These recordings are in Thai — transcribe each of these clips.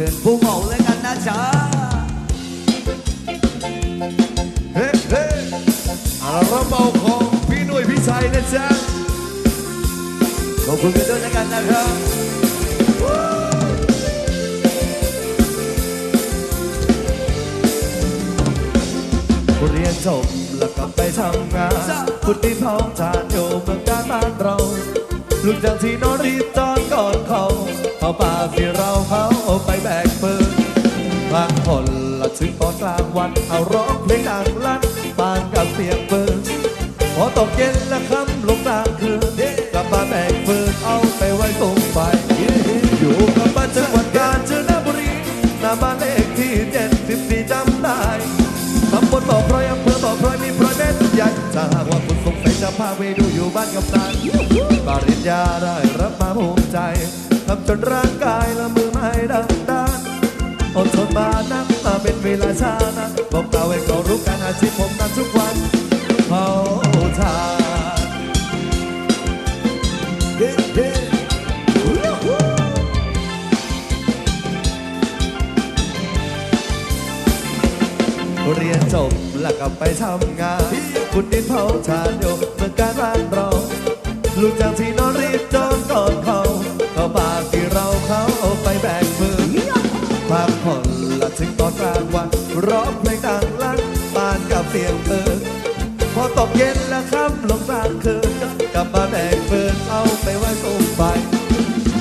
ชิญผู้เหมาเลยกันนะจ๊ะเฮ้เฮ้อาระเบาของพี่หนุ่ยพี่ชัยนะจ๊ะขอบคุณกันด้วยแล้วกันนะครับเรียนจบแล้วก็ไปทำงานคุณดินทองทานอยู่เมืองการบ้านเราลูกจากที่นอนรีบตอนก่อนเขาเขาป่าที่เราเขา วันเอาร้องเพลงดังลั่นปานกับเสียงปืนพอตกเย็นและค่ำลงกลางคืนกลับมาแบกปืนเอาไปไว้ตรงไฟอยู่กับบ้านจังหวัดกาญจนบุรีหน้าบ้านเลขที่เจ็ดสิบสี่จำได้ตำบลบ่อพลอยอำเภอบ่อพลอยมีพลอยแม่ตุ้ใหญ่ถ้าหากว่าคุณสงสัยจะพาไปดูอยู่บ้านกับนานปริญญาได้รับมาภูมิใจทำจนร่างกายและมือไม่ดัง อดทนมานักมาเป็นเวลาช้านะบอกเราให้เขารู้การอาชีพผมนั้นทุกวันเผาทานเฮ้เฮ้เรียนจบแล้วก็ไปทำงาน คุณดินเผาชานอยู่เมืองการบ้านเราลูกจากที่นอนรีบจอนก่อนเขา เขาบากที่เราเขาไปแบกมือ ถึงตอนกลางวันร้องเพลงดังลั่นปานกับเสียงปืนพอตกเย็นและค่ำลงกลางคืนกลับมาแบกปืนเอาไปไว้ตรงไฟ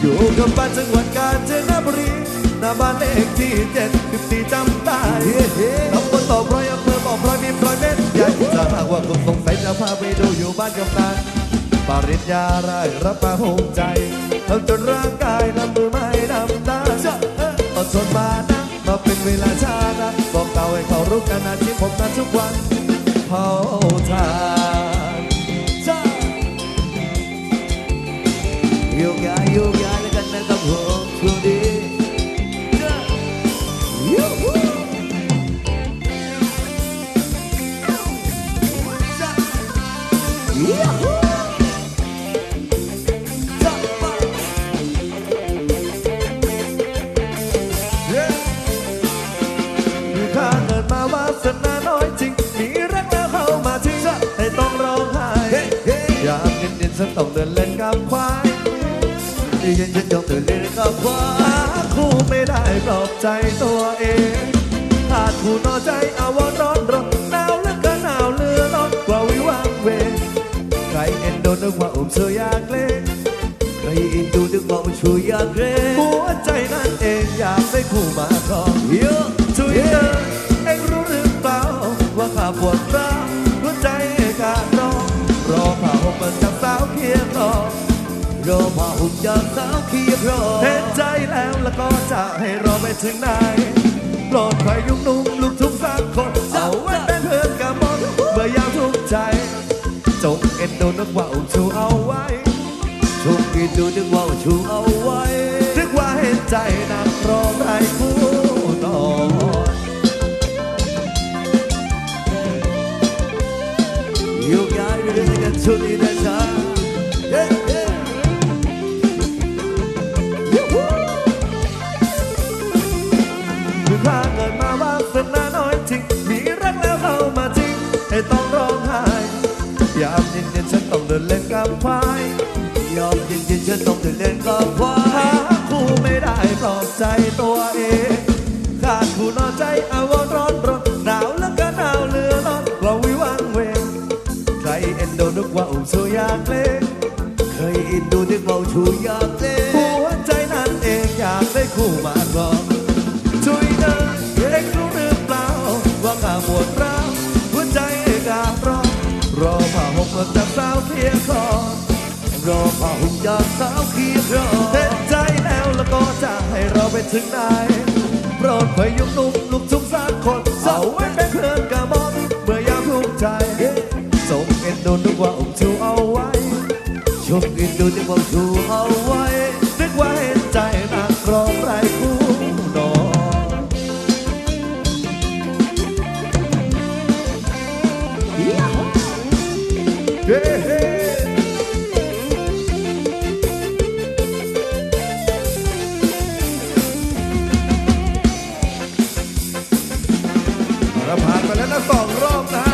อยู่กับบ้านจังหวัดกาญจนบุรีหน้าบ้านเลขที่เจ็ดสิบสี่จำได้ตำบลต่อพลอยอำเภอบ่อพลอยมีพลอยเม็ดใหญ่ถ้าหากว่าคุณสงสัยจะพาไปดูอยู่บ้านกับนานปริญญาได้รับมาภูมิใจทำจนร่างกายน้ำมือไม่ดำตาอดทนมานะ มาเป็นเวลาช้านะบอกเก่าให้เขารู้กันอาชีพผมนั้นทุกวันเผาทานจ้าโยกย้ายโยกย้ายแล้วกันนะครับผม กับว่าคู่ไม่ได้ปลอบใจตัวเองขาดคู่นอใจอาวรร้อนรอนหนาวเลือเกินหนาวเลือร้อนกว่าวิวังเวงใครเอ็นดูนึกว่าอุ้มเธออยากเล่นใครอินดูนึกว่ามันช่วยอยากเล่นหัวใจนั่นเองอยากได้คู่มาครองเยอะช่วยเธอ รอผ้าห่มจากสาวเคียรอเห็นใจแล้วแล้วก็จะให้รอไปถึงไหนโปรดใครยุ่งนุ่มลูกทุ่งสักคนเอาไว้เป็นเพื่อนกับมนเมื่อยามทุกข์ใจ จงเอ็นดูนึกว่าอุ้มชูเอาไว้ชุกอินดูนึกว่าชูเอาไว้นึกว่าเห็นใจนักร้องไรคู่ ยามเย็นๆฉันต้องเดินเล่นกับควายยอมเย็นๆฉันต้องเดินเล่นกับว่าหาคู่ไม่ได้ปลอบใจตัวเองขาดคู่นอนใจอาวรร้อนรนหนาวแล้วก็หนาวเหลือร้อนเราวิวังเวงใครเอ็นดูนึกว่าอุ้มชูอยากเล่นเคยอินดูนึกว่าชูอยาก รอผ้าห่มมาจับสาวเพียงคอรอผ้าห่มจากสาวเคียงรอเห็นใจแล้วแล้วก็จะให้เราไปถึงไหนโปรดพยุงนุ่มลูกทุ่งสักคนเอาไว้เป็นเพื่อนกับมอนเมื่อยามทุกใจส่งเอ็นดูนึกว่าอุ้มชูเอาไว้ชุกอินดูนึกว่าชูเอาไว้นึกไว่ เราผ่านไปแล้วนะสองรอบนะ